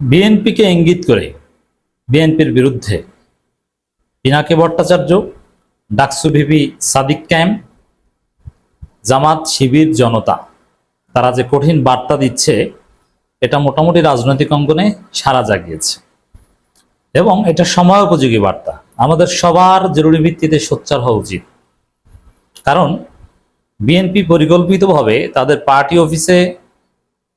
বিএনপিকে ইঙ্গিত করে বিএনপির বিরুদ্ধে পিনাকি ভট্টাচার্য, ডাকসু ভিপি সাদিক ক্যাম্প জামাত শিবির জনতা। তারা যে কঠিন বার্তা দিচ্ছে, এটা মোটামুটি রাজনৈতিক অঙ্গনে সারা জাগিয়েছে। এবং এটা সময় উপযোগী বার্তা। আমাদের সবার জরুরি ভিত্তিতে সোচ্চার হওয়া উচিত। কারণ বিএনপি পরিকল্পিতভাবে তাদের পার্টি অফিসে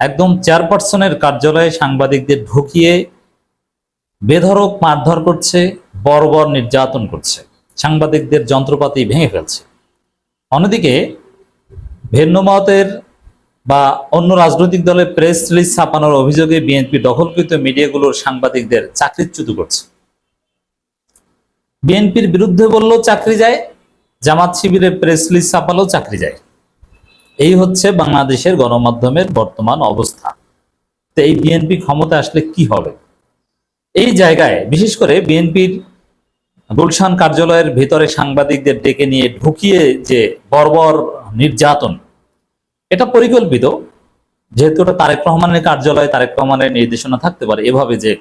একদম চেয়ারপারসনের কার্যালয়ে সাংবাদিকদের ঢুকিয়ে বেধরক মারধর করছে বর্বর নির্যাতন করছে। সাংবাদিকদের যন্ত্রপাতি ভেঙে ফেলছে। অন্যদিকে ভিন্ন মতের বা অন্য রাজনৈতিক দলের প্রেস রিলিজ ছাপানোর অভিযোগে বিএনপি দখলকৃত মিডিয়াগুলোর সাংবাদিকদের চাকরিচ্যুত করছে। বিএনপির বিরুদ্ধে বললেও চাকরি যায়, জামাত শিবিরের প্রেস রিলিজ ছাপালেও চাকরি যায়। এই হচ্ছে বাংলাদেশের গণমাধ্যমের বর্তমান অবস্থা। তো এই বিএনপি ক্ষমতা আসলে কি হবে? এই জায়গায়, বিশেষ করে বিএনপির গুলশান কার্যালয়ের ভিতরে সাংবাদিকদের ডেকে নিয়ে ঢুকিয়ে যে বর্বর নির্যাতন, এটা পরিকল্পিত। যেহেতু ওটা তারেক রহমানের কার্যালয়ে, তারেক রহমানের নির্দেশনা থাকতে পারে এভাবে যে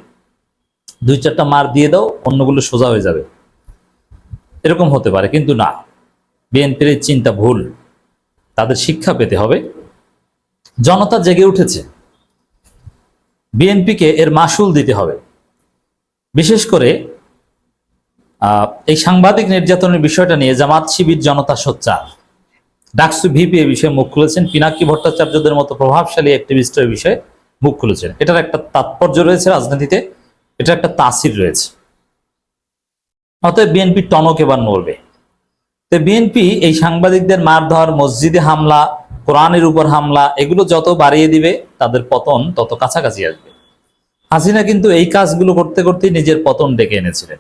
দুই চারটা মার দিয়ে দাও, অন্যগুলো সোজা হয়ে যাবে। এরকম হতে পারে, কিন্তু না। বিএনপির চিন্তা ভুল। তাদের শিক্ষা পেতে হবে। জনতা জেগে উঠেছে। বিএনপিকে এর মাসুল দিতে হবে। বিশেষ করে এই সাংবাদিক নির্যাতনের বিষয়টা নিয়ে জামাত শিবির জনতা সোচ্চার। ডাকসু ভিপি এ বিষয়ে মুখ খুলেছেন। পিনাকি ভট্টাচার্যদের মতো প্রভাবশালী অ্যাক্টিভিস্টের বিষয়ে মুখ খুলেছেন। এটার একটা তাৎপর্য রয়েছে রাজনীতিতে। এটা একটা তাসির রয়েছে। অতএব বিএনপি টনক এবার নড়বে। তো বিএনপি এই সাংবাদিকদের মারধর, মসজিদে হামলা, কোরআনের উপর হামলা, এগুলো যত বাড়িয়ে দিবে, তাদের পতন তত কাছাকাছি আসবে। হাসিনা কিন্তু এই কাজগুলো করতে করতে নিজের পতন ডেকে এনেছিলেন।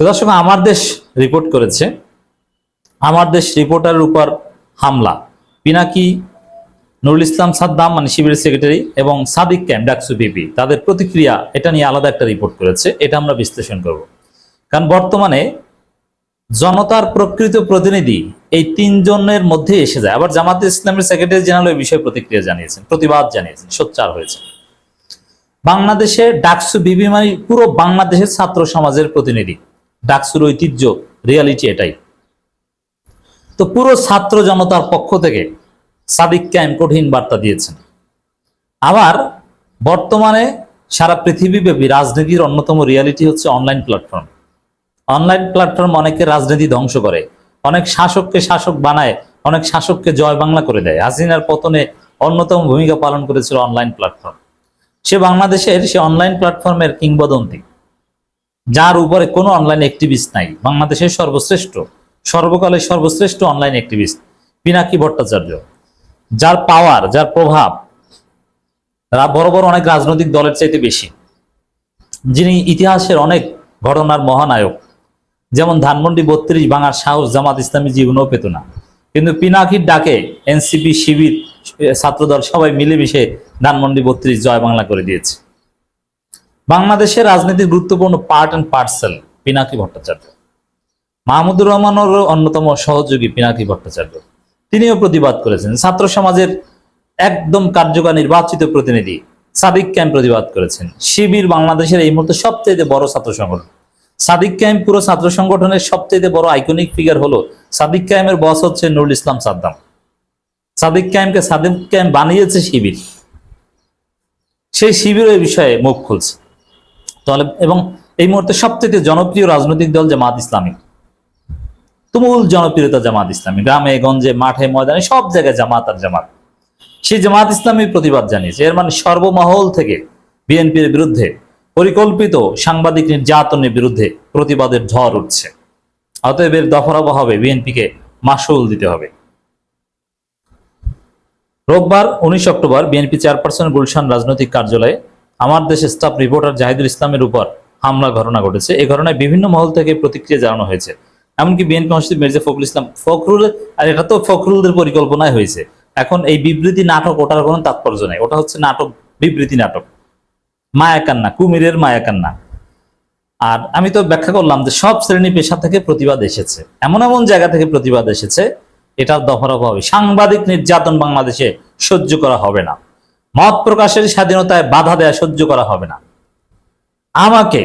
দর্শক, আমার দেশ রিপোর্ট করেছে। আমার দেশ রিপোর্টারের উপর হামলা। পিনাকি, নুরুল ইসলাম সাদ্দাম মানে শিবিরের সেক্রেটারি এবং সাদিক ক্যাম্প ডাকসু পিপি তাদের প্রতিক্রিয়া এটা নিয়ে আলাদা একটা রিপোর্ট করেছে। এটা আমরা বিশ্লেষণ করব। কারণ বর্তমানে জনতার প্রকৃত প্রতিনিধি এই তিনজনের মধ্যে এসে যায়। আবার জামাতে ইসলামের সেক্রেটারি জেনারেল এই বিষয়ে প্রতিক্রিয়া জানিয়েছেন, প্রতিবাদ জানিয়েছেন, সোচ্চার হয়েছে বাংলাদেশে ডাকসু বিবি মানে পুরো বাংলাদেশের ছাত্র সমাজের প্রতিনিধি। ডাকসুর ঐতিহ্য রিয়ালিটি এটাই। তো পুরো ছাত্র জনতার পক্ষ থেকে সাদিক ক্যাম কঠিন বার্তা দিয়েছেন। আবার বর্তমানে সারা পৃথিবীব্যাপী রাজনীতির অন্যতম রিয়ালিটি হচ্ছে অনলাইন প্ল্যাটফর্ম অনলাইন প্ল্যাটফর্ম অনেকে রাজনীতি ধ্বংস করে। অনেক শাসককে শাসক বানায়, অনেক শাসককে জয় বাংলা করে দেয়। হাসিনার পতনে অন্যতম ভূমিকা পালন করেছিল অনলাইন প্ল্যাটফর্ম সে বাংলাদেশের, সে অনলাইন প্ল্যাটফর্মের কিংবদন্তি। যার উপরে কোনো অনলাইন অ্যাক্টিভিস্ট নাই। বাংলাদেশের সর্বশ্রেষ্ঠ, সর্বকালের সর্বশ্রেষ্ঠ অনলাইন অ্যাক্টিভিস্ট পিনাকি ভট্টাচার্য। যার পাওয়ার যার প্রভাব বড় বড় অনেক রাজনৈতিক দলের চাইতে বেশি। যিনি ইতিহাসের অনেক ঘটনার মহানায়ক। যেমন ধানমন্ডি বত্রিশ বাঙার সাহস জামাত ইসলামী জীবনেও পেত না। কিন্তু পিনাকির ডাকে এনসিপি, শিবির, ছাত্রদল সবাই মিলেমিশে ধানমন্ডি বত্রিশ জয় বাংলা করে দিয়েছে। বাংলাদেশের রাজনীতির গুরুত্বপূর্ণ part and parcel Pinaki Bhattacharya. Mahmudur রহমানেরও অন্যতম সহযোগী পিনাকি ভট্টাচার্য। তিনিও প্রতিবাদ করেছেন। ছাত্র সমাজের একদম কার্যকর নির্বাচিত প্রতিনিধি সাদিক ক্যাম্প প্রতিবাদ করেছেন। শিবির বাংলাদেশের এই মুহূর্তে সবচেয়ে বড় ছাত্র সংগঠন। সাদিক ক্যাম্প পুরো ছাত্র সংগঠনের সবচেয়ে বড় আইকনিক ফিগার হলো সাদিক ক্যাম্পের বস হচ্ছে নুরুল ইসলাম সাদ্দাম। সাদিক ক্যাম্পকে সাদিক ক্যাম্প বানিয়েছে শিবির। সেই শিবির এই বিষয়ে মুখ খুলছে। তাহলে এবং এই মুহূর্তে সবচেয়ে জনপ্রিয় রাজনৈতিক দল জামাত ইসলামী। তুমুল জনপ্রিয়তা জামাত ইসলামী। গ্রামে, গঞ্জে, মাঠে, ময়দানে সব জায়গায় জামাত আর জামাত। সেই জামাত ইসলামী প্রতিবাদ জানিয়েছে। এর মানে সর্বমহল থেকে বিএনপির বিরুদ্ধে পরিকল্পিত সাংবাদিক নির্যাতনের বিরুদ্ধে প্রতিবাদের ঝড় উঠছে। অতএব এর দফারফা হবে, বিএনপিকে মাসুল দিতে হবে। রোববার উনিশ অক্টোবর বিএনপি চেয়ারপারসন গুলশান রাজনৈতিক কার্যালয়ে আমার দেশের স্টাফ রিপোর্টার জাহিদুল ইসলামের উপর হামলা ঘটনা ঘটেছে। এই ঘটনায় বিভিন্ন মহল থেকে প্রতিক্রিয়া জানানো হয়েছে। এমনকি বিএনপি মহাসচিব মির্জা ফখরুল ইসলাম ফখরুল, আর এটা তো ফখরুলদের পরিকল্পনায় হয়েছে। এখন এই বিবৃতি নাটক ওটার কোনো তাৎপর্য নেই। ওটা হচ্ছে নাটক, বিবৃতি নাটক। মায়াকান্না কুমিরের মায়াকান্না আর আমি তো ব্যাখ্যা করলাম যে সব শ্রেণি পেশা থেকে প্রতিবাদ এসেছে। এমন এমন জায়গা থেকে প্রতিবাদ এসেছে, এটার দফারফা হবে সাংবাদিক নির্যাতন বাংলাদেশে সহ্য করা হবে না। মত প্রকাশের স্বাধীনতায় বাধা দেয়া সহ্য করা হবে না। আমাকে,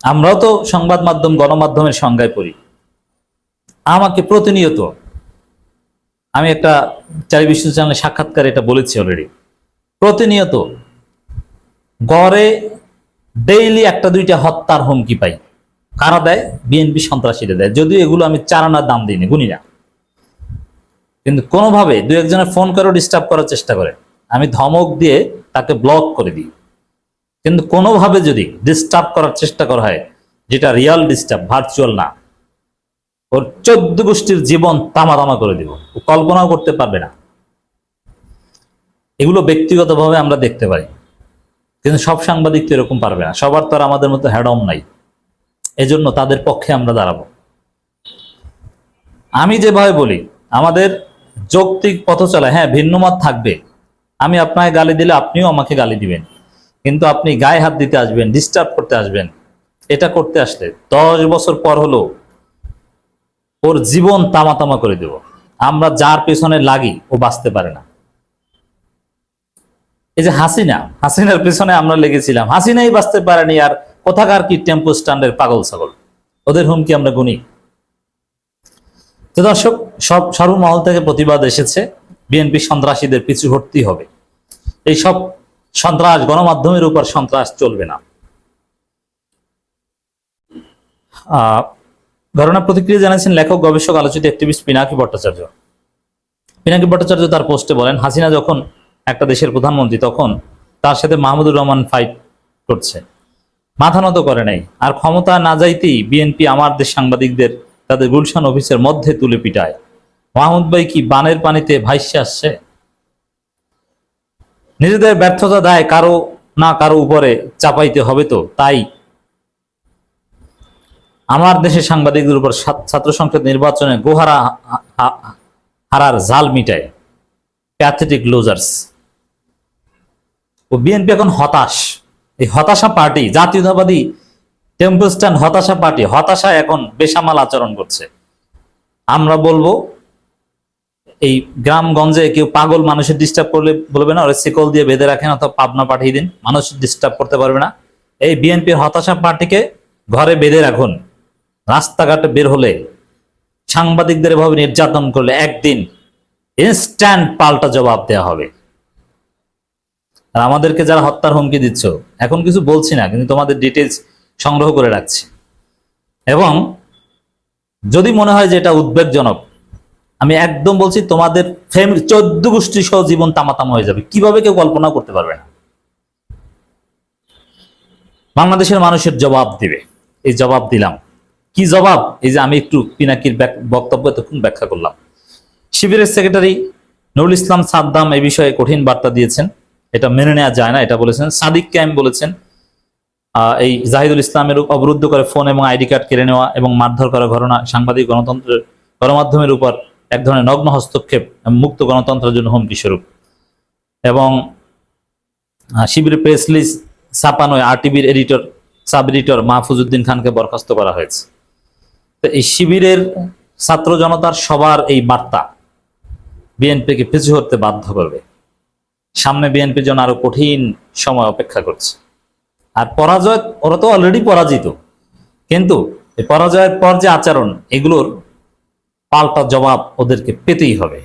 আমরাও তো সংবাদ মাধ্যম, গণমাধ্যমের সংজ্ঞায় পড়ি। আমাকে প্রতিনিয়ত, আমি একটা টেলিভিশন চ্যানেলে সাক্ষাৎকার এটা বলেছি অলরেডি প্রতিনিয়ত গড়ে ডেইলি একটা দুইটা হত্যার হুমকি পাই। কারা দেয়? বিএনপি সন্ত্রাসীরা দেয়। যদিও এগুলো আমি চারানার দাম দিইনি গুনি না কিন্তু কোনোভাবে দু একজনের ফোন করেও ডিস্টার্ব করার চেষ্টা করে। আমি ধমক দিয়ে তাকে ব্লক করে দিই। কিন্তু কোনোভাবে যদি ডিস্টার্ব করার চেষ্টা করা হয়, যেটা রিয়াল ডিস্টার্ব ভার্চুয়াল না, ওর চোদ্দ গোষ্ঠীর জীবন তামা তামা করে দিব। কল্পনাও করতে পারবে না। এগুলো ব্যক্তিগতভাবে আমরা দেখতে পারি। কিন্তু সব সাংবাদিক তো এরকম পারবে না। সবার তো আর আমাদের মতো হ্যাডম নাই। এজন্য তাদের পক্ষে আমরা দাঁড়াবো। আমি যেভাবে বলি, আমাদের যৌক্তিক পথ চলা হ্যাঁ ভিন্ন মত থাকবে। আমি আপনাকে গালি দিলে আপনিও আমাকে গালি দিবেন। কিন্তু আপনি গায়ে হাত দিতে আসবেন ডিস্টার্ব করতে আসবেন। এটা করতে আসলে দশ বছর পর হলো ওর জীবন তামা তামা করে দেব। আমরা যার পেছনে লাগি, ও বাঁচতে পারে না। এই যে হাসিনা, হাসিনার পেছনে আমরা লেগেছিলাম। হাসিনাই বাঁচতে পারেনি আর কোথাকার কি টেম্পো স্ট্যান্ডের পাগল ছাগল? ওদের হুমকি আমরা গুনি। তো দর্শক, সব সর্বমহল থেকে প্রতিবাদ এসেছে, বিএনপি সন্ত্রাসীদের পিছু হটতেই হবে। এই সব সন্ত্রাস, গণমাধ্যমের উপর সন্ত্রাস চলবে না। ঘটনা প্রতিক্রিয়া জানিয়েছেন লেখক, গবেষক, আলোচিত অ্যাক্টিভিস্ট পিনাকি ভট্টাচার্য। পিনাকি ভট্টাচার্য তার পোস্টে বলেন, হাসিনা যখন একটা দেশের প্রধানমন্ত্রী তখন তার সাথে মাহমুদুর রহমান ফাইট করছে। মাথা নত করে নাই। আর ক্ষমতা না যাইতেই বিএনপি আমার দেশ সাংবাদিকদের তাদের গুলশান অফিসের মধ্যে তুলে পিটায়। মাহমুদ ভাই কি বানের পানিতে ভাইসে আসছে? নিজেদের ব্যর্থতা দায় কারও না কারও উপরে চাপাইতে হবে তো, তাই আমার দেশের সাংবাদিকদের উপর ছাত্র- সংসদ নির্বাচনে গোহারা হারার জাল মিটায়। প্যাথেটিক লুজার্স ও বিএনপি এখন হতাশ। এই হতাশা পার্টি জাতীয়তাবাদী টেম্পোস্টান হতাশা পার্টি হতাশা এখন বেসামাল আচরণ করছে। আমরা বলব, এই গ্রামগঞ্জে কেউ পাগল মানুষের ডিস্টার্ব করলে বলবে না, ওরা শিকল দিয়ে বেঁধে রাখেন অথবা পাবনা পাঠিয়ে দিন, মানুষ ডিস্টার্ব করতে পারবে না। এই বিএনপির হতাশা পার্টিকে ঘরে বেঁধে রাখুন। রাস্তাঘাটে বের হলে সাংবাদিকদের এভাবে নির্যাতন করলে একদিন ইনস্ট্যান্ট পাল্টা জবাব দেওয়া হবে। আর আমাদেরকে যারা হত্যার হুমকি দিচ্ছ, এখন কিছু বলছি না, কিন্তু তোমাদের ডিটেলস সংগ্রহ করে রাখছি। এবং যদি মনে হয় যে এটা উদ্বেগজনক, আমি একদম বলছি তোমাদের ফ্যামিলি চোদ্দ গোষ্ঠী সহ জীবন তামাতাম হয়ে যাবে। কীভাবে কেউ কল্পনা করতে পারবে না? বাংলাদেশের মানুষের জবাব দিবে। এই জবাব দিলাম। কি জবাব? এই যে আমি একটু পিনাকির বক্তব্য এতক্ষণ ব্যাখ্যা করলাম। শিবিরের সেক্রেটারি নুরুল ইসলাম সাদ্দাম এই বিষয়ে কঠিন বার্তা দিয়েছেন। এটা মেনে নেওয়া যায় না এটা বলেছেন। সাদিক ক্যাম বলেছেন এই জাহিদুল ইসলামের অবরুদ্ধ করে ফোন এবং আইডি কার্ড কেড়ে নেওয়া এবং মারধর করা ঘটনা সাংবাদিক গণতন্ত্রের গণমাধ্যমের উপর এক ধরনের নগ্ন হস্তক্ষেপ মুক্ত গণতন্ত্রের জন্য হুমকি স্বরূপ। এবং আহ, শিবিরের প্রেস লিস্ট ছাপানোয় আরটিভির এডিটর সাব এডিটর মাহফুজউদ্দিন খানকে বরখাস্ত করা হয়েছে। তো এই শিবিরের ছাত্র জনতার সবার এই বার্তা বিএনপিকে পিছু হতে বাধ্য করবে। সামনে বিএনপির জন্য আরও কঠিন সময় অপেক্ষা করছে। আর পরাজয়, ওরা তো অলরেডি পরাজিত। কিন্তু পরাজয়ের পর যে আচরণ, এগুলোর পাল্টা জবাব ওদেরকে পেতেই হবে।